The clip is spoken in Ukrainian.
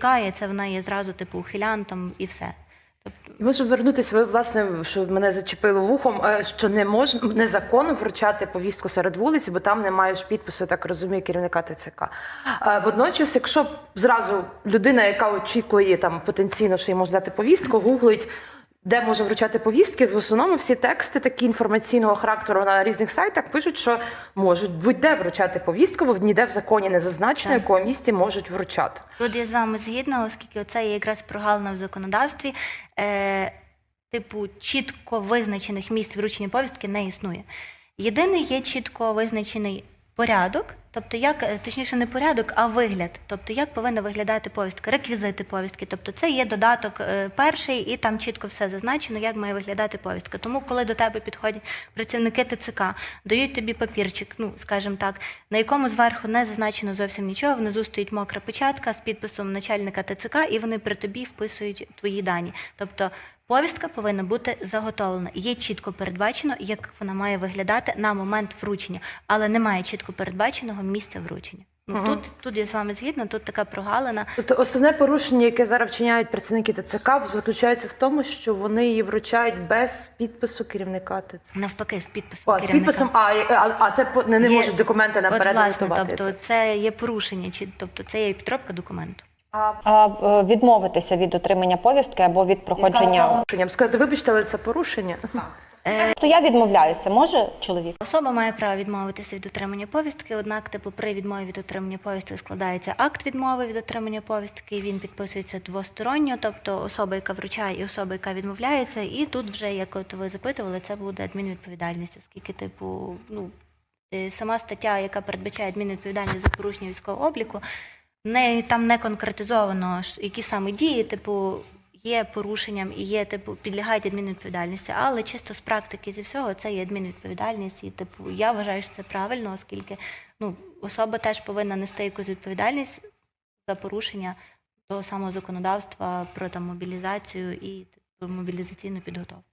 Кає, це вона є зразу типу ухилянтом і все. І Можу вернутися, ви власне, що мене зачепило вухом, е, що не можна незаконно вручати повістку серед вулиці, бо там немає ж підпису, так розумію, керівника ТЦК. Водночас, якщо зразу людина, яка очікує там потенційно, що їй можна дати повістку, гуглить. Де може вручати повістки, в основному всі тексти такі інформаційного характеру на різних сайтах пишуть, що можуть будь-де вручати повістку, бо ніде в законі не зазначено, Так. в якому місці можуть вручати. Тут я з вами згідна, оскільки це є якраз прогалина в законодавстві. Е, типу, чітко визначених місць вручення повістки не існує. Єдиний є чітко визначений порядок, тобто як, е, точніше, не порядок, а вигляд. Тобто, як повинна виглядати повістка, реквізити повістки. Тобто, це є додаток е, перший, і там чітко все зазначено, як має виглядати повістка. Тому, коли до тебе підходять працівники ТЦК, дають тобі папірчик, ну скажімо так, на якому зверху не зазначено зовсім нічого. Внизу стоїть мокра печатка з підписом начальника ТЦК, і вони при тобі вписують твої дані. Тобто повістка повинна бути заготовлена. Є чітко передбачено, як вона має виглядати на момент вручення, але немає чітко передбаченого місця вручення. Ну Мгм. тут, тут я з вами згідна, тут така прогалина. Тобто основне порушення, яке зараз вчиняють працівники ТЦК, заключається в тому, що вони її вручають без підпису керівника ТЦК. Навпаки, з підписом О, з керівника. підписом, а, а, а це не, не Є- можуть документи От, наперед власне, готувати. тобто це є порушення, чи тобто це є підробка документу. А е, відмовитися від отримання повістки або від проходження. порушенням. Сказати, вибачте, але це порушення. То я відмовляюся. Може чоловік? Особа має право відмовитися від отримання повістки, однак, типу, при відмові від отримання повістки складається акт відмови від отримання повістки, і він підписується двосторонньо, тобто особа, яка вручає, і особа, яка відмовляється, і тут вже, як от ви запитували, це буде адмінвідповідальність, оскільки, типу, ну, е, сама стаття, яка передбачає адмінвідповідальність за порушення військового обліку, не, там не конкретизовано, які саме дії, типу, є порушенням і є, типу, підлягають адмінвідповідальності, але чисто з практики зі всього це є адмінвідповідальність. І, типу, я вважаю, що це правильно, оскільки ну, особа теж повинна нести якусь відповідальність за порушення того самого законодавства про там, мобілізацію і типу, мобілізаційну підготовку.